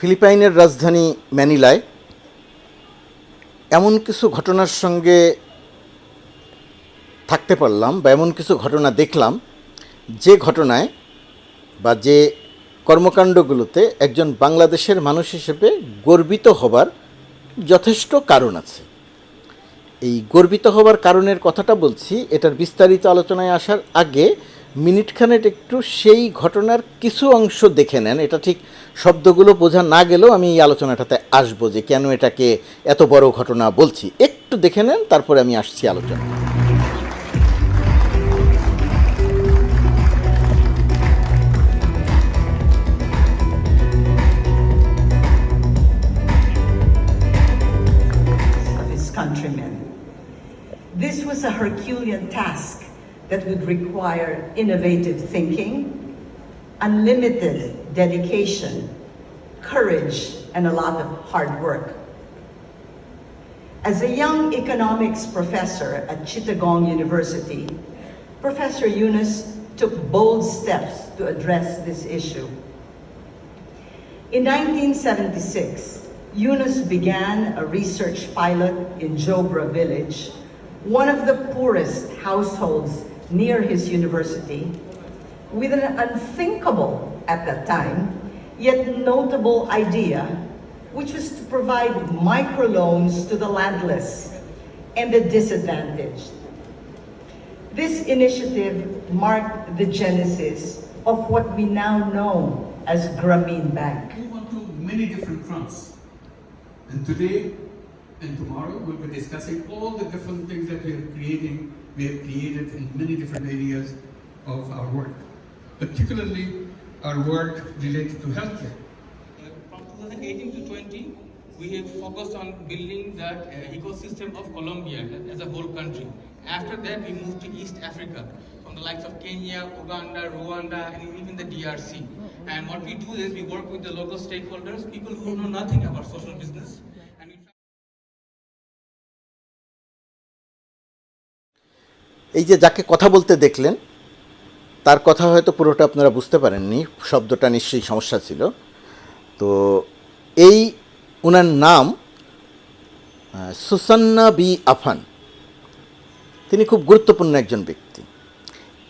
ফিলিপাইনের রাজধানী ম্যানিলায় এমন কিছু ঘটনার সঙ্গে থাকতে পারলাম বা এমন কিছু ঘটনা দেখলাম যে ঘটনায় বা যে কর্মকাণ্ডগুলোতে একজন বাংলাদেশের মানুষ হিসেবে গর্বিত হবার যথেষ্ট কারণ আছে। এই গর্বিত হবার কারণের কথাটা বলছি, এটার বিস্তারিত আলোচনায় আসার আগে মিনিটখানেক একটু সেই ঘটনার কিছু অংশ দেখে নেন। এটা ঠিক শব্দগুলো বোঝা না গেলেও আমি এই আলোচনাটাতে আসব যে কেন এটাকে এত বড় ঘটনা বলছি। একটু দেখে নেন, তারপরে আমি আসছি আলোচনা. This was a Herculean task. That would require innovative thinking, unlimited dedication, courage, and a lot of hard work. As a young economics professor at Chittagong University, Professor Yunus took bold steps to address this issue. In 1976, Yunus began a research pilot in Jobra village, one of the poorest households near his university, with an unthinkable at that time, yet notable idea, which was to provide microloans to the landless and the disadvantaged. This initiative marked the genesis of what we now know as Grameen Bank. move on to many different fronts. And today and tomorrow we'll be discussing all the different things that we are creating, we have created in many different areas of our work, particularly our work related to healthcare. From 2018 to 20, we have focused on building that uh, ecosystem of Colombia as a whole country. After that, we moved to East Africa, from the likes of Kenya, Uganda, Rwanda, and even the DRC. And what we do is we work with the local stakeholders, people who know nothing about social business. এই যে যাকে কথা বলতে দেখলেন, তার কথা হয়তো পুরোটা আপনারা বুঝতে পারেননি, শব্দটা নিশ্চয়ই সমস্যা ছিল। তো এই ওনার নাম সুসান্না বি আফান। তিনি খুব গুরুত্বপূর্ণ একজন ব্যক্তি।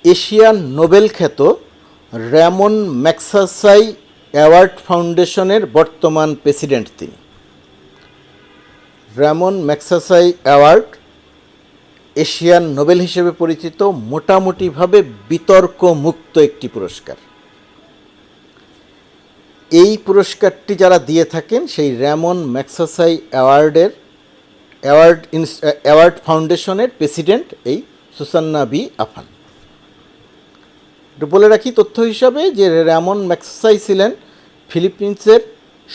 এশিয়ান নোবেল খ্যাত র্যামন ম্যাক্সাসাই অ্যাওয়ার্ড ফাউন্ডেশনের বর্তমান প্রেসিডেন্ট তিনি। Ramon Magsaysay award Asian Nobel হিসেবে পরিচিত মোটামুটিভাবে বিতর্ক মুক্ত একটি পুরস্কার। এই পুরস্কারটি যারা দিয়ে থাকেন, সেই র্যামন ম্যাক্সাসাই অ্যাওয়ার্ডের, অ্যাওয়ার্ড অ্যাওয়ার্ড ফাউন্ডেশনের প্রেসিডেন্ট এই সুসান্না বি আফান। বলে রাখি তথ্য হিসাবে যে র্যামন ম্যাক্সাসাই ছিলেন ফিলিপিন্সের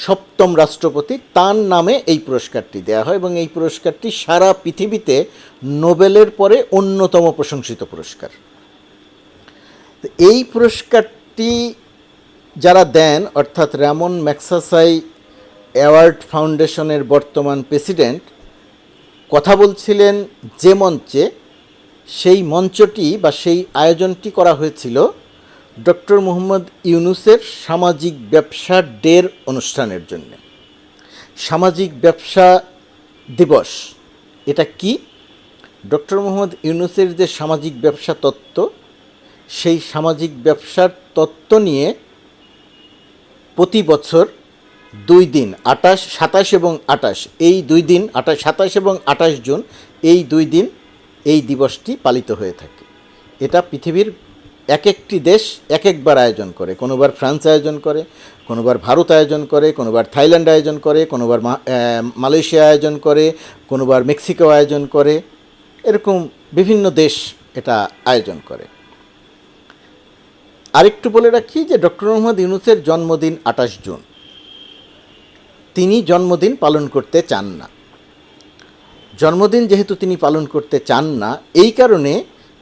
সপ্তম রাষ্ট্রপতি, তার নামে এই পুরস্কারটি দেওয়া হয় এবং এই পুরস্কারটি সারা পৃথিবীতে নোবেলের পরে অন্যতম প্রশংসিত পুরস্কার। এই পুরস্কারটি যারা দেন, অর্থাৎ র্যামন ম্যাক্সাসাই অ্যাওয়ার্ড ফাউন্ডেশনের বর্তমান প্রেসিডেন্ট, কথা বলছিলেন যে মঞ্চে, সেই মঞ্চটি বা সেই আয়োজনটি করা হয়েছিল ডক্টর মোহাম্মদ ইউনুসের সামাজিক ব্যবসা ডের অনুষ্ঠানের জন্য। সামাজিক ব্যবসা দিবস, এটা কি? ডক্টর মোহাম্মদ ইউনুসের যে সামাজিক ব্যবসা তত্ত্ব, সেই সামাজিক ব্যবসার তত্ত্ব নিয়ে প্রতি বছর দুই দিন আটাশ সাতাশ এবং আটাশ এই দুই দিন আটাশ সাতাশ এবং আটাশ জুন, এই দুই দিন এই দিবসটি পালিত হয়ে থাকে। এটা পৃথিবীর এক একটি দেশ এক একবার আয়োজন করে। কোনোবার ফ্রান্স আয়োজন করে, কোনোবার ভারত আয়োজন করে, কোনোবার থাইল্যান্ড আয়োজন করে, কোনোবার মালয়েশিয়া আয়োজন করে, কোনোবার মেক্সিকো আয়োজন করে। এরকম বিভিন্ন দেশ এটা আয়োজন করে। আরেকটু বলে রাখি যে ডক্টর মোহাম্মদ ইউনুসের জন্মদিন আঠাশ জুন। তিনি জন্মদিন পালন করতে চান না। জন্মদিন যেহেতু তিনি পালন করতে চান না, এই কারণে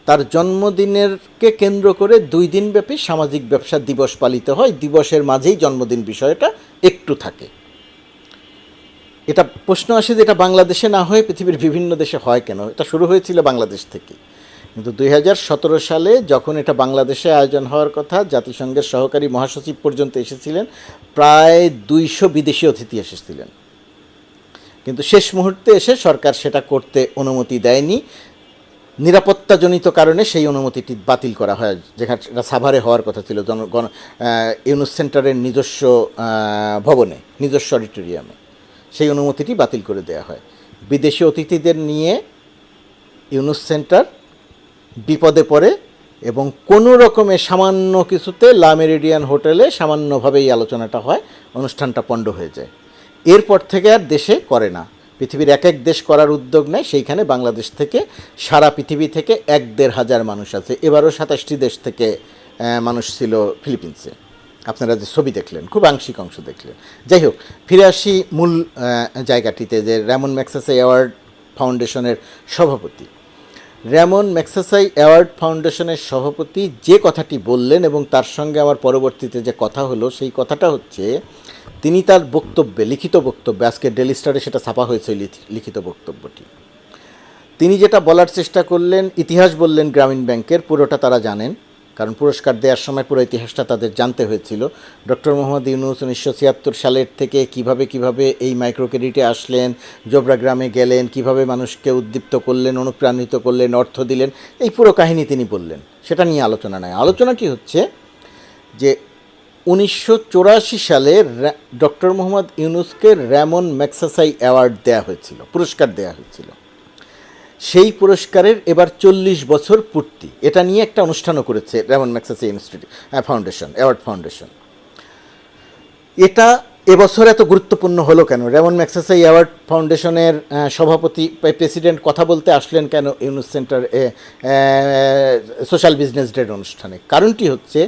তার জন্মদিনেরকে কেন্দ্র করে দুই দিনব্যাপী সামাজিক ব্যবসা দিবস পালিত হয়। দিবসের মাঝেই জন্মদিন বিষয়টা একটু থাকে। এটা প্রশ্ন আসে যে এটা বাংলাদেশে না হয়ে পৃথিবীর বিভিন্ন দেশে হয় কেন? এটা শুরু হয়েছিল বাংলাদেশ থেকে কিন্তু দুই হাজার সতেরো সালে যখন এটা বাংলাদেশে আয়োজন হওয়ার কথা, জাতিসংঘের সহকারী মহাসচিব পর্যন্ত এসেছিলেন, প্রায় দুইশো বিদেশি অতিথি এসেছিলেন। কিন্তু শেষ মুহূর্তে এসে সরকার সেটা করতে অনুমতি দেয়নি। নিরাপত্তাজনিত কারণে সেই অনুমতিটি বাতিল করা হয়। যেখানে সাভারে হওয়ার কথা ছিল জনগণ ইউনুস সেন্টারের নিজস্ব ভবনে, নিজস্ব অডিটোরিয়ামে। সেই অনুমতিটি বাতিল করে দেওয়া হয়। বিদেশি অতিথিদের নিয়ে ইউনুস সেন্টার বিপদে পড়ে এবং কোনো রকমের সামান্য কিছুতে লা মেরিডিয়ান হোটেলে সামান্যভাবে এই আলোচনাটা হয়, অনুষ্ঠানটা পণ্ড হয়ে যায়। এরপর থেকে আর দেশে করে না। পৃথিবীর এক এক দেশ করার উদ্যোগ নেয়, সেইখানে বাংলাদেশ থেকে সারা পৃথিবী থেকে এক দেড় হাজার মানুষ আছে। এবারও সাতাশটি দেশ থেকে মানুষ ছিল ফিলিপিন্সে। আপনারা যে ছবি দেখলেন, খুব আংশিক অংশ দেখলেন। যাই হোক, ফিরে আসি মূল জায়গাটিতে যে র্যামন ম্যাক্সাসে অ্যাওয়ার্ড ফাউন্ডেশনের সভাপতি। র্যামন ম্যাক্সাসাই অ্যাওয়ার্ড ফাউন্ডেশনের সভাপতি যে কথাটি বললেন এবং তার সঙ্গে আমার পরবর্তীতে যে কথা হলো, সেই কথাটা হচ্ছে, তিনি তার বক্তব্যে, লিখিত বক্তব্যে, আজকে ডেলি স্টারে সেটা ছাপা হয়েছে লিখি- লিখিত বক্তব্যটি। তিনি যেটা বলার চেষ্টা করলেন, ইতিহাস বললেন গ্রামীণ ব্যাংকের, পুরোটা তারা জানেন। কারণ পুরস্কার দেওয়ার সময় পুরো ইতিহাসটা তাদের জানতে হয়েছিল। ডক্টর মোহাম্মদ ইউনুস উনিশশো ছিয়াত্তর সালের থেকে কীভাবে কীভাবে এই মাইক্রো ক্রেডিটে আসলেন, জোবরা গ্রামে গেলেন, কীভাবে মানুষকে উদ্দীপ্ত করলেন, অনুপ্রাণিত করলেন, অর্থ দিলেন, এই পুরো কাহিনী তিনি বললেন। সেটা নিয়ে আলোচনা নয় আলোচনাটি হচ্ছে যে উনিশশো সালে ডক্টর মোহাম্মদ ইউনুসকে র্যামন ম্যাক্সাসাই অ্যাওয়ার্ড দেওয়া হয়েছিল, পুরস্কার দেওয়া হয়েছিল। সেই পুরস্কারের এবার চল্লিশ বছর পূর্তি। এটা নিয়ে একটা অনুষ্ঠানও করেছে Ramon Magsaysay institute foundation award foundation এটা এবছর এত গুরুত্বপূর্ণ হলো কেন? রেমন ম্যাক্সাসাই অ্যাওয়ার্ড ফাউন্ডেশনের সভাপতি প্রেসিডেন্ট কথা বলতে আসলেন কেন ইউনুস সেন্টার সোশ্যাল বিজনেস ডের অনুষ্ঠানে? কারণটি হচ্ছে,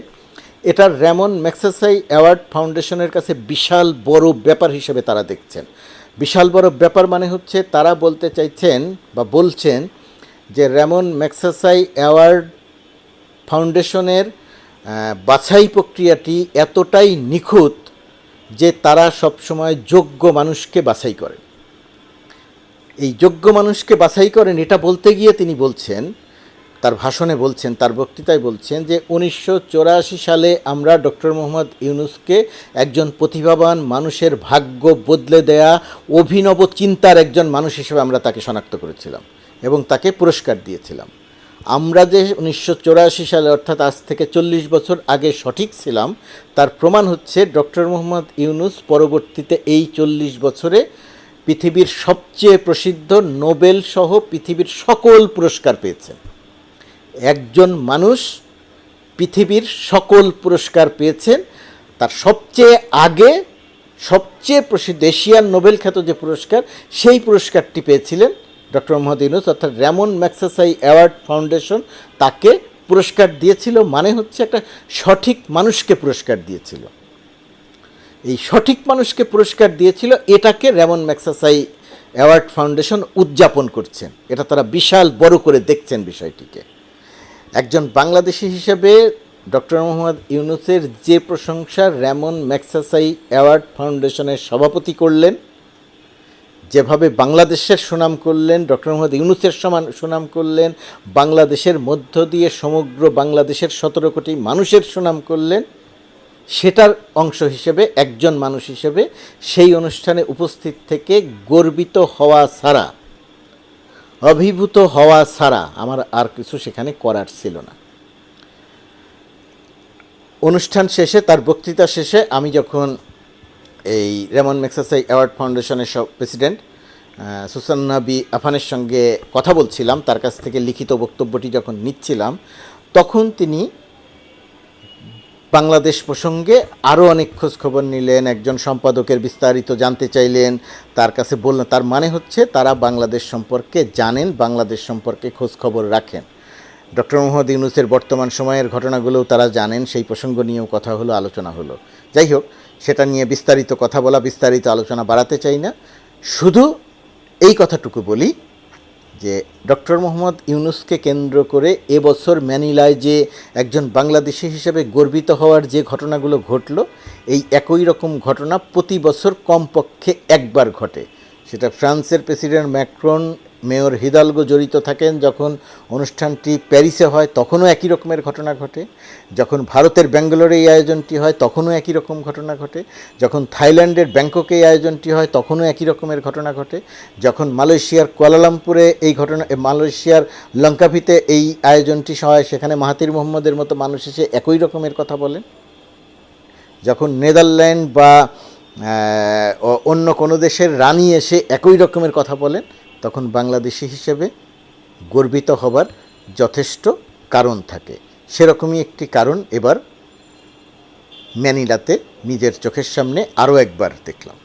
এটা রেমন ম্যাক্সাসাই অ্যাওয়ার্ড ফাউন্ডেশনের কাছে বিশাল বড় ব্যাপার হিসেবে তারা দেখছেন। বিশাল বড় ব্যাপার মানে হচ্ছে তারা বলতে চাইছেন বা বলছেন যে রেমন ম্যাক্সাসাই অ্যাওয়ার্ড ফাউন্ডেশনের বাছাই প্রক্রিয়াটি এতটাই নিখুঁত যে তারা সবসময় যোগ্য মানুষকে বাছাই করেন। এই যোগ্য মানুষকে বাছাই করেন এটা বলতে গিয়ে তিনি বলছেন তার ভাষণে বলছেন, তার বক্তৃতায় বলছেন যে উনিশশো সালে আমরা ডক্টর মোহাম্মদ ইউনুসকে একজন প্রতিভাবান মানুষের ভাগ্য বদলে দেয়া অভিনব চিন্তার একজন মানুষ হিসেবে আমরা তাকে শনাক্ত করেছিলাম এবং তাকে পুরস্কার দিয়েছিলাম। আমরা যে উনিশশো সালে অর্থাৎ আজ থেকে চল্লিশ বছর আগে সঠিক ছিলাম, তার প্রমাণ হচ্ছে ডক্টর মোহাম্মদ ইউনুস পরবর্তীতে এই চল্লিশ বছরে পৃথিবীর সবচেয়ে প্রসিদ্ধ নোবেল সহ পৃথিবীর সকল পুরস্কার পেয়েছেন। একজন মানুষ পৃথিবীর সকল পুরস্কার পেয়েছেন, তার সবচেয়ে আগে, সবচেয়ে প্রসিদ্ধ এশিয়ান নোবেল খ্যাত যে পুরস্কার, সেই পুরস্কারটি পেয়েছিলেন ডক্টর মোহাম্মদ ইউনুস, অর্থাৎ র্যামন ম্যাক্সাসাই অ্যাওয়ার্ড ফাউন্ডেশন তাকে পুরস্কার দিয়েছিল মানে হচ্ছে একটা সঠিক মানুষকে পুরস্কার দিয়েছিল। এই সঠিক মানুষকে পুরস্কার দিয়েছিল, এটাকে রেমন ম্যাক্সাসাই অ্যাওয়ার্ড ফাউন্ডেশন উদযাপন করছেন। এটা তারা বিশাল বড় করে দেখছেন বিষয়টিকে। একজন বাংলাদেশি হিসেবে ডক্টর মোহাম্মদ ইউনুসের যে প্রশংসা র্যামন ম্যাক্সাসাই অ্যাওয়ার্ড ফাউন্ডেশনের সভাপতি করলেন, যেভাবে বাংলাদেশের সুনাম করলেন, ডক্টর মোহাম্মদ ইউনুসের সমান সুনাম করলেন, বাংলাদেশের মধ্য দিয়ে সমগ্র বাংলাদেশের সতেরো কোটি মানুষের সুনাম করলেন, সেটার অংশ হিসেবে, একজন মানুষ হিসেবে সেই অনুষ্ঠানে উপস্থিত থেকে গর্বিত হওয়া ছাড়া অভিভূত হওয়া ছাড়া আমার আর কিছু সেখানে করার ছিল না। অনুষ্ঠান শেষে, তার বক্তৃতা শেষে আমি যখন এই রেমন ম্যাক্সাসাই অ্যাওয়ার্ড ফাউন্ডেশনের সব প্রেসিডেন্ট সুসান্নাবি আফানের সঙ্গে কথা বলছিলাম, তার কাছ থেকে লিখিত বক্তব্যটি যখন নিচ্ছিলাম, তখন তিনি বাংলাদেশ প্রসঙ্গে আরও অনেক খোঁজ খবর নিলেন, একজন সম্পাদকের বিস্তারিত জানতে চাইলেন, তার কাছে বললেন তার মানে হচ্ছে তারা বাংলাদেশ সম্পর্কে জানেন, বাংলাদেশ সম্পর্কে খোঁজ খবর রাখেন। ডক্টর মোহাম্মদ ইউনুসের বর্তমান সময়ের ঘটনাগুলোও তারা জানেন, সেই প্রসঙ্গ নিয়েও কথা হলো, আলোচনা হলো। যাই হোক, সেটা নিয়ে বিস্তারিত কথা বলা, বিস্তারিত আলোচনা বাড়াতে চাই না। শুধু এই কথাটুকু বলি যে ডক্টর মোহাম্মদ ইউনুসকে কেন্দ্র করে এবছর ম্যানিলায় যে একজন বাংলাদেশি হিসেবে গর্বিত হওয়ার যে ঘটনাগুলো ঘটল, এই একই রকম ঘটনা প্রতি বছর কমপক্ষে একবার ঘটে। সেটা ফ্রান্সের প্রেসিডেন্ট ম্যাক্রন মেয়র হিদালগো জড়িত থাকেন, যখন অনুষ্ঠানটি প্যারিসে হয়, তখনও একই রকমের ঘটনা ঘটে। যখন ভারতের ব্যাঙ্গালোরে এই আয়োজনটি হয়, তখনও একই রকম ঘটনা ঘটে। যখন থাইল্যান্ডের ব্যাংককে এই আয়োজনটি হয়, তখনও একই রকমের ঘটনা ঘটে। যখন মালয়েশিয়ার কুয়ালালামপুরে এই ঘটনা মালয়েশিয়ার লঙ্কাভিতে এই আয়োজনটি হয়, সেখানে মাহাতির মোহাম্মদের মতো মানুষ এসে একই রকমের কথা বলেন। যখন নেদারল্যান্ড বা অন্য কোনো দেশের রানী এসে একই রকমের কথা বলেন তখন বাংলাদেশি হিসেবে গর্বিত হবার যথেষ্ট কারণ থাকে। সেরকমই একটি কারণ এবার ম্যানিলাতে নিজের চোখের সামনে আরও একবার দেখলাম।